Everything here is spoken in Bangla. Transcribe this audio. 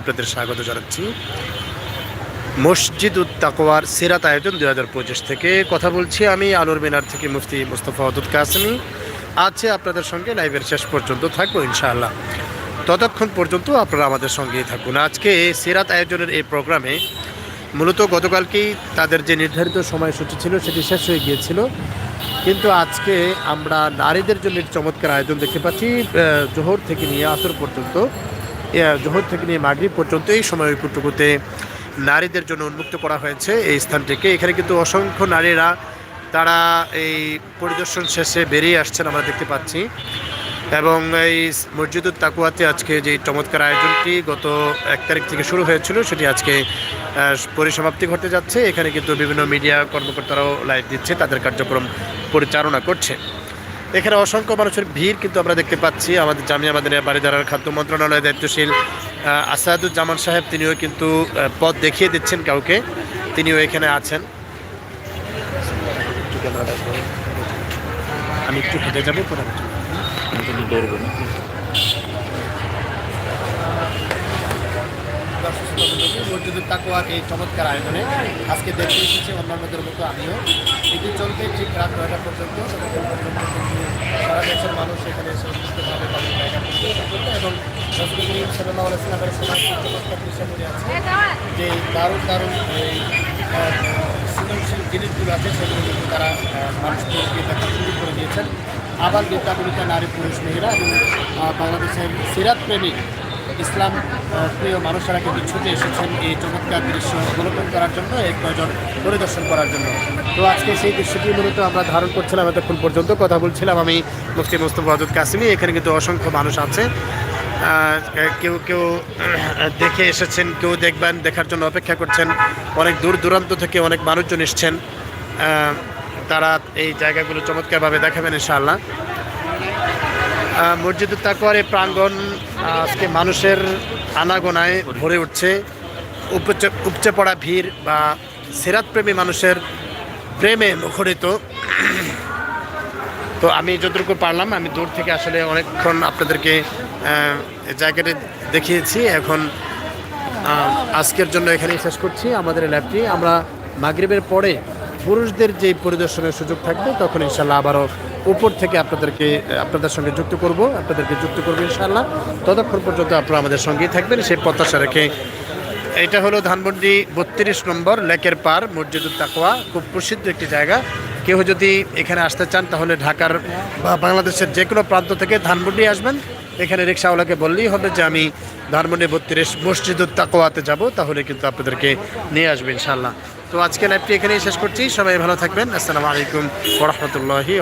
আপনাদের স্বাগত জানাচ্ছি। মসজিদ উত তাকোয়ার সিরাত আয়োজন দুই হাজার পঁচিশ থেকে। কথা বলছি আমি আনোর মিনার থেকে মুফতি মুস্তফা অদুত কাসমি। আছে আপনাদের সঙ্গে, লাইভের শেষ পর্যন্ত থাকব ইনশাআল্লাহ। ততক্ষণ পর্যন্ত আপনারা আমাদের সঙ্গেই থাকুন। আজকে সিরাত আয়োজনের এই প্রোগ্রামে মূলত গতকালকেই তাদের যে নির্ধারিত সময়সূচি ছিল, সেটি শেষ হয়ে গিয়েছিল। কিন্তু আজকে আমরা নারীদের জন্য চমৎকার আয়োজন দেখতে পাচ্ছি জোহর থেকে নিয়ে আসর পর্যন্ত। জোহর থেকে নিয়ে মাগরিব পর্যন্ত এই সময়টুকুতে নারীদের জন্য উন্মুক্ত করা হয়েছে এই স্থানটিকে। এখানে কিন্তু অসংখ্য নারীরা তারা এই পরিদর্শন শেষে বেরিয়ে আসছেন আমরা দেখতে পাচ্ছি। এবং এই মসজিদুল তাকুয়াতে আজকে যে চমৎকার আয়োজনটি গত এক তারিখ থেকে শুরু হয়েছিল, সেটি আজকে পরিসমাপ্তি ঘটতে যাচ্ছে। এখানে কিন্তু বিভিন্ন মিডিয়া কর্মকর্তারাও লাইভ দিচ্ছে, তাদের কার্যক্রম পরিচালনা করছে। এখানে অসংখ্য মানুষের ভিড় কিন্তু আমরা দেখতে পাচ্ছি। আমাদের জামিয়া আমাদের বাড়িধারার খাদ্য মন্ত্রণালয়ের দায়িত্বশীল আসাদুজ্জামান সাহেব, তিনিও কিন্তু পথ দেখিয়ে দিচ্ছেন কাউকে। তিনিও এখানে আছেন। আমি একটু হেঁটে যাব মসজিদুল তাকুয়ার এই চমৎকার আয়োজনে আজকে দেখতে এসেছি অন্যান্যদের মতো আমিও। এটি চলবে ঠিক রাত নয়টা পর্যন্ত। সারা দেশের মানুষ এখানে এসে উপস্থিতভাবে তাদের জায়গা এবং করিম সাল্লাহ বিষয়গুলি আছে যে দারুণ দারুণ এই সৃজনশীল জিনিসগুলো আছে, সেগুলো কিন্তু তারা মানুষকে দেখা শুরু করে দিয়েছেন। আবার বিদ্যাগুলিতে নারী, পুরুষ মেয়েরা এবং বাংলাদেশের সিরাত প্রেমিক ইসলাম প্রিয় মানুষেরা কিন্তু ছুটে এসেছেন এই চমৎকার দৃশ্য অবলোকন করার জন্য এক নজন পরিদর্শন করার জন্য। তো আজকে সেই দৃশ্যটি মূলত আমরা ধারণ করছিলাম এতক্ষণ পর্যন্ত কথা বলছিলাম আমি মুফতি মুস্তফা হজরত কাসিমি এখানে কিন্তু অসংখ্য মানুষ আছে। কেউ কেউ দেখে এসেছেন কেউ দেখবেন দেখার জন্য অপেক্ষা করছেন। অনেক দূর দূরান্ত থেকে অনেক মানুষজন এসছেন। তারা এই জায়গাগুলো চমৎকারভাবে দেখাবেন ইনশাআল্লাহ। আহ, মসজিদুল তাকুয়ার এই প্রাঙ্গণ আজকে মানুষের আনাগোনায় ভরে উঠছে। উপচে উপচে পড়া ভিড় বা সেরাতপ্রেমী মানুষের প্রেমে মুখরিত। তো আমি যতটুকু পারলাম, আমি দূর থেকে আসলে অনেকক্ষণ আপনাদেরকে জায়গাটি দেখিয়েছি। এখন আজকের জন্য এখানেই শেষ করছি আমাদের ল্যাবটি আমরা মাগরিবের পরে পুরুষদের যে পরিদর্শনের সুযোগ থাকবে, তখন ইনশাল্লাহ আবারও উপর থেকে আপনাদেরকে আপনাদের সঙ্গে যুক্ত করব, আপনাদেরকে যুক্ত করব ইনশাল্লাহ ততক্ষণ পর্যন্ত আপনারা আমাদের সঙ্গেই থাকবেন, সেই প্রত্যাশা রেখে। এটা হলো ধানমন্ডি বত্রিশ নম্বর লেকের পার, মসজিদুল তাকোয়া খুব প্রসিদ্ধ একটি জায়গা। কেউ যদি এখানে আসতে চান, তাহলে ঢাকার বা বাংলাদেশের যে কোনো প্রান্ত থেকে ধানমন্ডি আসবেন। এখানে রিক্সাওয়ালাকে বললেই হবে যে, আমি ধানমন্ডি বত্রিশ মসজিদুল তাকোয়াতে যাব। তাহলে কিন্তু আপনাদেরকে নিয়ে আসবে ইনশাল্লাহ তো আজকে লাইভটি এখানেই শেষ করছি। সবাই ভালো থাকবেন। আসসালামু আলাইকুম ওরহমতুল্লাহি